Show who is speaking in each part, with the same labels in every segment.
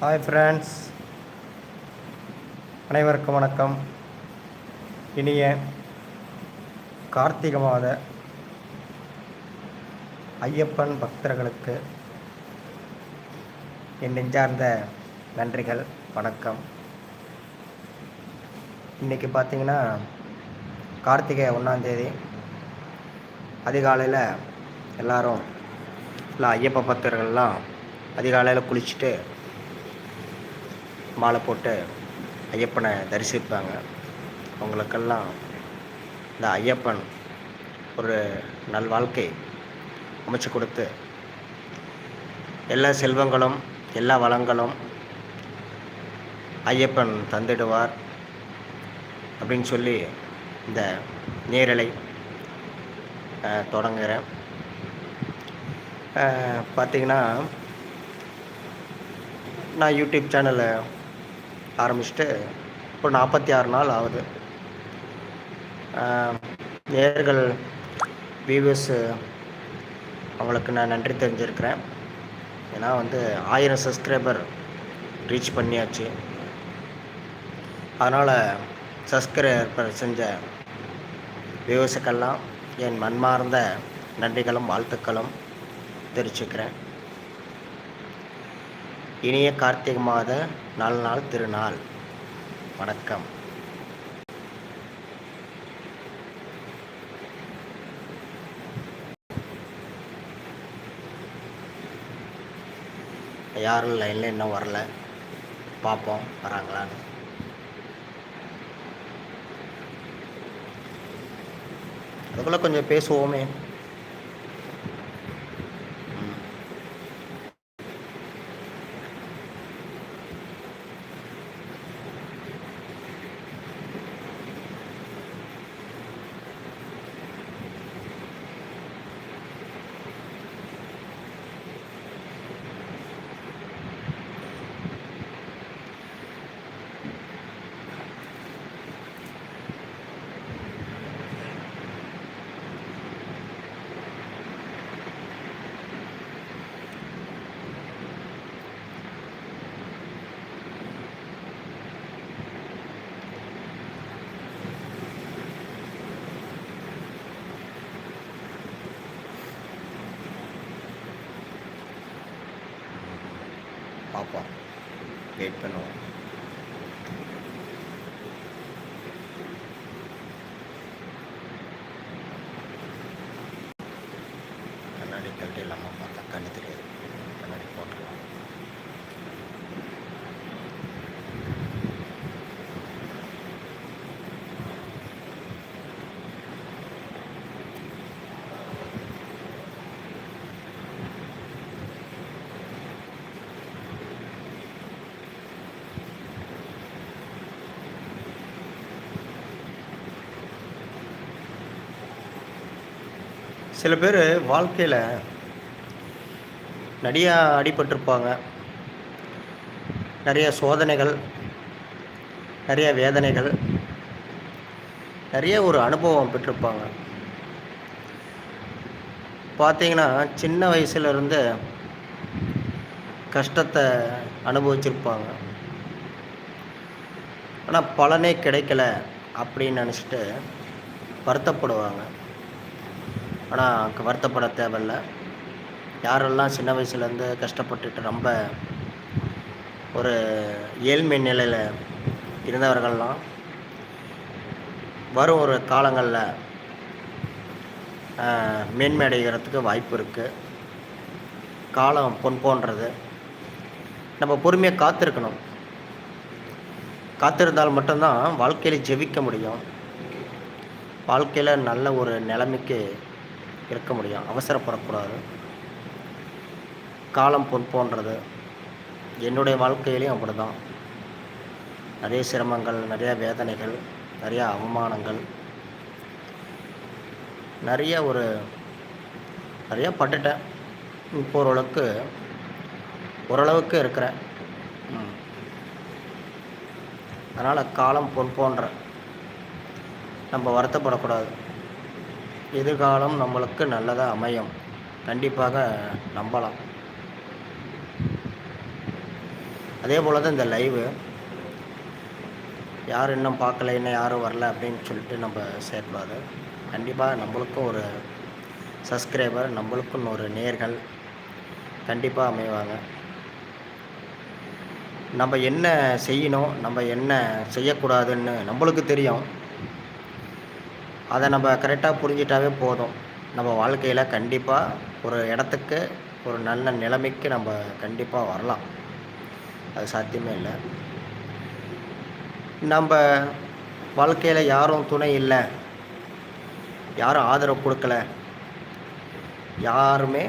Speaker 1: Hi friends அனைவருக்கும் வணக்கம். இனிய கார்த்திகை மாத ஐயப்பன் பக்தர்களுக்கு என் நெஞ்சார்ந்த நன்றிகள் வணக்கம். இன்றைக்கி பார்த்தீங்கன்னா கார்த்திகை ஒன்றாந்தேதி அதிகாலையில் எல்லாரும் இல்லை ஐயப்ப பக்தர்கள்லாம் அதிகாலையில் குளிச்சுட்டு மாலை போட்டு ஐயப்பனை தரிசிப்பாங்க. அவங்களுக்கெல்லாம் இந்த ஐயப்பன் ஒரு நல் வாழ்க்கை அமைச்சு கொடுத்து எல்லா செல்வங்களும் எல்லா வளங்களும் ஐயப்பன் தந்திடுவார் அப்படின்னு சொல்லி இந்த நேரலை தொடங்குகிறேன் பார்த்திங்கன்னா பார்த்தீங்கன்னா நான் யூடியூப் சேனலை ஆரம்பிச்சுட்டு இப்போ நாற்பத்தி ஆறு நாள் ஆகுது. நேர்கள் நேயர்கள் அவங்களுக்கு நான் நன்றி தெரிஞ்சிருக்கிறேன். ஏன்னா வந்து ஆயிரம் சப்ஸ்கிரைபர் ரீச் பண்ணியாச்சு. அதனால் சப்ஸ்கிரைபர் செஞ்ச வியூவர்ஸுக்கெல்லாம் என் மன்மார்ந்த நன்றிகளும் வாழ்த்துக்களும் தெரிவிச்சுக்கிறேன். இனிய கார்த்திகை மாத நாலு நாள் திருநாள். வணக்கம். யாரும் லைனில் இன்னும் வரல. பார்ப்போம் வராங்களான்னு. அதுக்குள்ளே கொஞ்சம் பேசுவோமே. வெயிட் பண்ணுவோம் கண்ணாடி கழட்டி இல்லாமல் பார்த்தா கண்ணு தெரியாது บ சில பேர் வாழ்க்கையில் நிறையா அடிபட்டிருப்பாங்க. நிறைய சோதனைகள் நிறைய வேதனைகள் நிறைய ஒரு அனுபவம் பெற்றிருப்பாங்க. பார்த்தீங்கன்னா சின்ன வயசுலேருந்து கஷ்டத்தை அனுபவிச்சிருப்பாங்க. ஆனால் பலனே கிடைக்கல அப்படின்னு நினச்சிட்டு வருத்தப்படுவாங்க. ஆனால் வருத்தப்பட தேவையில்ல. யாரெல்லாம் சின்ன வயசுலேருந்து கஷ்டப்பட்டுட்டு ரொம்ப ஒரு ஏழ்மை நிலையில் இருந்தவர்கள்லாம் வரும் ஒரு காலங்களில் மேன்மை அடைகிறதுக்கு வாய்ப்பு இருக்குது காலம் பொன் போன்றது. நம்ம பொறுமையாக காத்திருக்கணும். காத்திருந்தால் மட்டும்தான் வாழ்க்கையில் ஜெபிக்க முடியும். வாழ்க்கையில் நல்ல ஒரு நிலைமைக்கு இருக்க முடியும். அவசரப்படக்கூடாது. காலம் பொறுப்போன்றது என்னுடைய வாழ்க்கையிலையும் அப்படி தான் நிறைய சிரமங்கள் நிறைய வேதனைகள் நிறையா அவமானங்கள் நிறைய ஒரு நிறையா பட்டுட்டேன். இப்போ ஓரளவுக்கு ஓரளவுக்கு இருக்கிறேன். அதனால் காலம் பொன் போன்ற நம்ம வருத்தப்படக்கூடாது. எதிர்காலம் நம்மளுக்கு நல்லதாக அமையும். கண்டிப்பாக நம்பலாம். அதே போல் தான் இந்த லைவு யார் இன்னும் பார்க்கல இன்னும் யாரும் வரல அப்படின்னு சொல்லிட்டு நம்ம சேர்க்கூடாது கண்டிப்பாக நம்மளுக்கும் ஒரு சப்ஸ்கிரைபர் நம்மளுக்கும் ஒரு நேர்கள் கண்டிப்பாக அமைவாங்க. நம்ம என்ன செய்யணும் நம்ம என்ன செய்யக்கூடாதுன்னு நம்மளுக்கு தெரியும். அதை நம்ம கரெக்டாக புரிஞ்சிட்டாவே போதும். நம்ம வாழ்க்கையில் கண்டிப்பாக ஒரு இடத்துக்கு ஒரு நல்ல நிலைமைக்கு நம்ம கண்டிப்பாக வரலாம். அது சாத்தியமே இல்லை. நம்ம வாழ்க்கையில் யாரும் துணை இல்லை. யாரும் ஆதரவு கொடுக்கல. யாருமே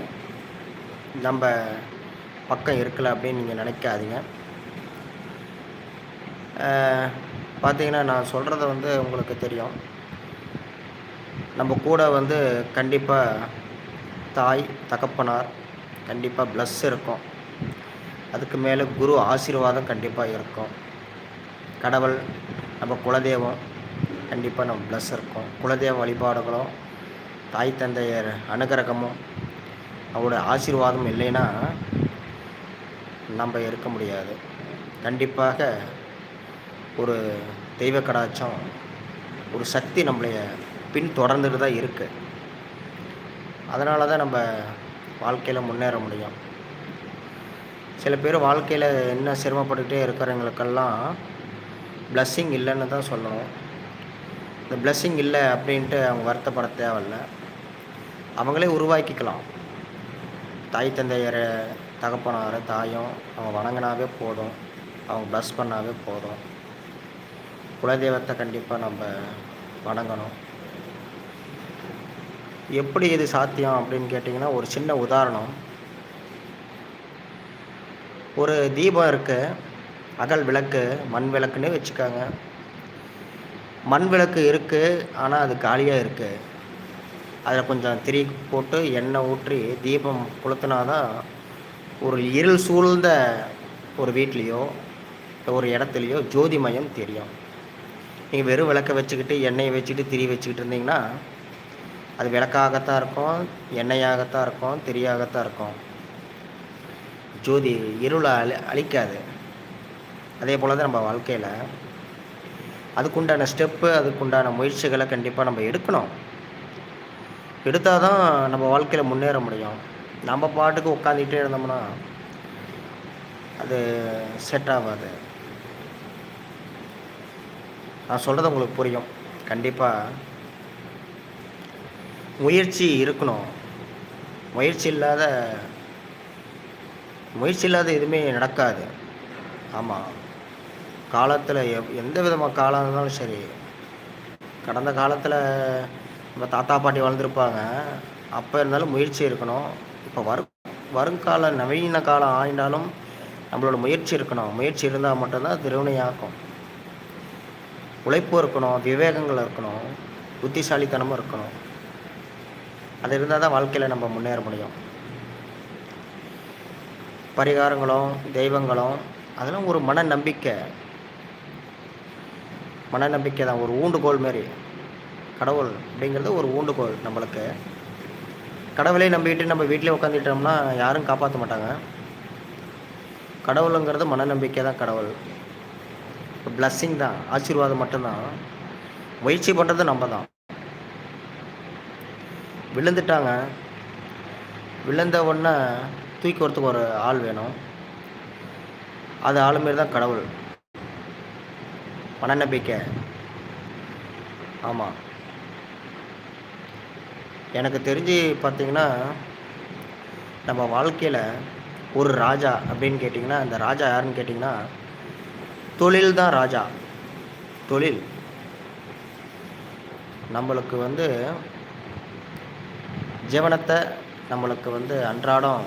Speaker 1: நம்ம பக்கம் இருக்கலை அப்படின்னு நீங்கள் நினைக்காதீங்க. பார்த்தீங்கன்னா நான் சொல்கிறத வந்து உங்களுக்கு தெரியும். நம்ம கூட வந்து கண்டிப்பாக தாய் தகப்பனார் கண்டிப்பாக ப்ளஸ் இருக்கும். அதுக்கு மேலே குரு ஆசீர்வாதம் கண்டிப்பாக இருக்கும். கடவுள் நம்ம குலதெய்வம் கண்டிப்பாக நம்ம ப்ளஸ் இருக்கும். குலதெய்வ வழிபாடுகளும் தாய் தந்தையர் அனுகிரகமும் அவருடைய ஆசீர்வாதம் இல்லைன்னா நம்ம இருக்க முடியாது. கண்டிப்பாக ஒரு தெய்வ கடாச்சம் ஒரு சக்தி நம்மளைய பின் தொடர்ந்துட்டு தான் இருக்குது அதனால தான் நம்ம வாழ்க்கையில் முன்னேற முடியும். சில பேர் வாழ்க்கையில் என்ன சிரமப்பட்டுக்கிட்டே இருக்கிறவங்களுக்கெல்லாம் ப்ளஸ்ஸிங் இல்லைன்னு தான் சொல்லணும். இந்த ப்ளஸ்ஸிங் இல்லை அப்படின்ட்டு அவங்க வருத்தப்பட தேவையில்ல. அவங்களே உருவாக்கிக்கலாம். தாய் தந்தையரை தகப்பனார் தாயும் அவங்க வணங்கினாவே போதும். அவங்க ப்ளஸ் பண்ணாவே போதும். குலதெய்வத்தை கண்டிப்பாக நம்ம வணங்கணும். எப்படி இது சாத்தியம் அப்படின்னு கேட்டிங்கன்னா ஒரு சின்ன உதாரணம். ஒரு தீபம் இருக்குது அகல் விளக்கு மண் விளக்குன்னே வச்சுக்காங்க. மண் விளக்கு இருக்குது ஆனால் அது காலியாக இருக்குது அதில் கொஞ்சம் திரி போட்டு எண்ணெய் ஊற்றி தீபம் கொளுத்துனா தான் ஒரு இருள் சூழ்ந்த ஒரு வீட்லேயோ ஒரு இடத்துலையோ ஜோதிமயம் தெரியும். நீங்கள் வெறும் விளக்கை வச்சுக்கிட்டு எண்ணெயை வச்சுக்கிட்டு திரி வச்சுக்கிட்டு இருந்தீங்கன்னா அது விளக்காகத்தான் இருக்கும் எண்ணெயாகத்தான் இருக்கும் திரியாகத்தான் இருக்கும். ஜோதி இருளை அழி அழிக்காது. அதே போல் தான் நம்ம வாழ்க்கையில். அதுக்குண்டான ஸ்டெப்பு அதுக்குண்டான முயற்சிகளை கண்டிப்பாக நம்ம எடுக்கணும். எடுத்தால் தான் நம்ம வாழ்க்கையில் முன்னேற முடியும். நம்ம பாட்டுக்கு உட்காந்துக்கிட்டே இருந்தோம்னா அது செட் ஆகாது. நான் சொல்கிறது உங்களுக்கு புரியும். கண்டிப்பாக முயற்சி இருக்கணும். முயற்சி இல்லாத முயற்சி இல்லாத எதுவுமே நடக்காது. ஆமாம் காலத்தில் எவ் எந்த விதமாக காலம் இருந்தாலும் சரி. கடந்த காலத்தில் நம்ம தாத்தா பாட்டி வளர்ந்துருப்பாங்க அப்போ இருந்தாலும் முயற்சி இருக்கணும். இப்போ வரும் வருங்கால நவீன காலம் ஆயினாலும் நம்மளோட முயற்சி இருக்கணும். முயற்சி இருந்தால் மட்டும்தான் திருவினையாக்கும். உழைப்பு இருக்கணும் விவேகங்கள் இருக்கணும் புத்திசாலித்தனமும் இருக்கணும். அது இருந்தால் தான் வாழ்க்கையில் நம்ம முன்னேற முடியும். பரிகாரங்களும் தெய்வங்களும் அதெல்லாம் ஒரு மன நம்பிக்கை மன நம்பிக்கை தான் ஒரு ஊண்டுகோல் மாரி. கடவுள் அப்படிங்கிறது ஒரு ஊண்டுகோல் நம்மளுக்கு. கடவுளே நம்பிக்கிட்டு நம்ம வீட்டிலே உட்காந்துட்டோம்னா யாரும் காப்பாற்ற மாட்டாங்க. கடவுளுங்கிறது மனநம்பிக்கை தான் கடவுள். பிளஸ்ஸிங் தான் ஆசீர்வாதம் மட்டும்தான். முயற்சி பண்ணுறது நம்ம தான். விழுந்துட்டாங்க. விழுந்த உடனே தூக்கி வரத்துக்கு ஒரு ஆள் வேணும். அது ஆள் மாரி தான் கடவுள். மனநம்பிக்கை ஆமாம் எனக்கு தெரிஞ்சு பார்த்தீங்கன்னா நம்ம வாழ்க்கையில் ஒரு ராஜா அப்படின்னு கேட்டிங்கன்னா அந்த ராஜா யாருன்னு கேட்டிங்கன்னா தொழில் தான் ராஜா. தொழில். நம்மளுக்கு வந்து ஜீவனத்தை நம்மளுக்கு வந்து அன்றாடம்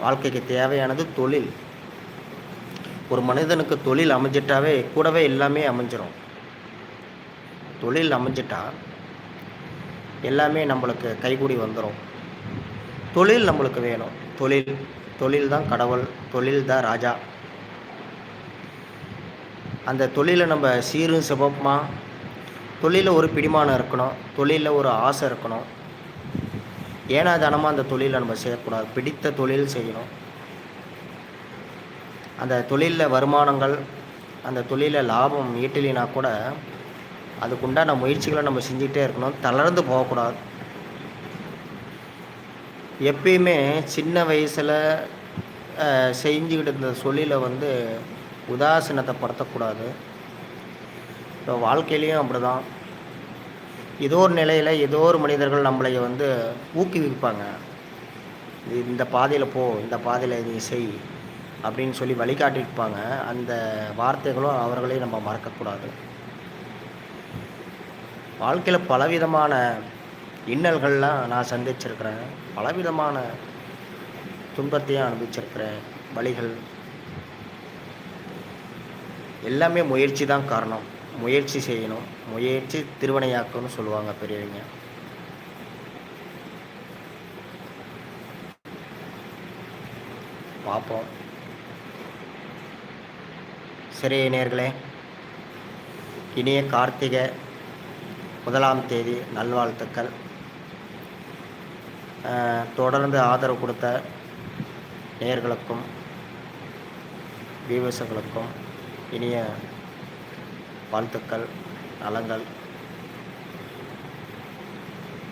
Speaker 1: வாழ்க்கைக்கு தேவையானது தொழில். ஒரு மனிதனுக்கு தொழில் அமைஞ்சிட்டாவே கூடவே எல்லாமே அமைஞ்சிரும். தொழில் அமைஞ்சிட்டா எல்லாமே நம்மளுக்கு கைகூடி வந்துடும் தொழில் நம்மளுக்கு வேணும். தொழில் தொழில் தான் கடவுள் தொழில் தான் ராஜா. அந்த தொழிலை நம்ம சீரும் சிவப்புமா? தொழிலில் ஒரு பிடிமானம் இருக்கணும். தொழிலில் ஒரு ஆசை இருக்கணும். ஏன்னா தனமாக அந்த தொழிலை நம்ம செய்யக்கூடாது. பிடித்த தொழில் செய்யணும். அந்த தொழிலில் வருமானங்கள் அந்த தொழிலில் லாபம் ஈட்டலினா கூட அதுக்குண்டான முயற்சிகளை நம்ம செஞ்சுக்கிட்டே இருக்கணும். தளர்ந்து போகக்கூடாது. எப்பயுமே சின்ன வயசில் செஞ்சுக்கிட்டு இருந்த தொழிலை வந்து உதாசீனத்தை படுத்தக்கூடாது. இப்போ வாழ்க்கையிலையும் அப்படி தான் ஏதோ ஒரு நிலையில் ஏதோ ஒரு மனிதர்கள் நம்மளை வந்து ஊக்குவிப்பாங்க. இந்த பாதையில் போ இந்த பாதையில் நீ செய் அப்படின்னு சொல்லி வழிகாட்டியிருப்பாங்க. அந்த வார்த்தைகளும் அவர்களையும் நம்ம மறக்கக்கூடாது. வாழ்க்கையில் பலவிதமான இன்னல்கள்லாம் நான் சந்திச்சிருக்கிறேன். பலவிதமான துன்பத்தையும் அனுபவிச்சிருக்கிறேன். வழிகள். எல்லாமே முயற்சி தான் காரணம். முயற்சி செய்யணும். முயற்சி திருவனையாக்கும்னு சொல்லுவாங்க பெரியவங்க. பார்ப்போம். சரி நேர்களே இனிய கார்த்திகை முதலாம் தேதி நல்வாழ்த்துக்கள். தொடர்ந்து ஆதரவு கொடுத்த நேர்களுக்கும் வியூவர்ஸுகளுக்கும் இனிய வாழ்த்துக்கள் நலங்கள்.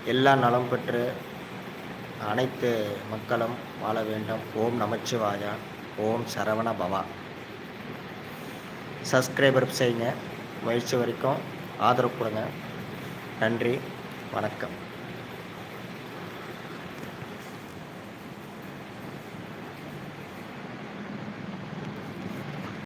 Speaker 1: எல்லா நலம் பெற்று அனைத்து மக்களும் வாழ வேண்டும். ஓம் நமச்சிவாயா ஓம் சரவண பவா. சப்ஸ்கிரைபர் செய்யுங்க. முயற்சி வரைக்கும் ஆதரவு கொடுங்க. நன்றி வணக்கம்.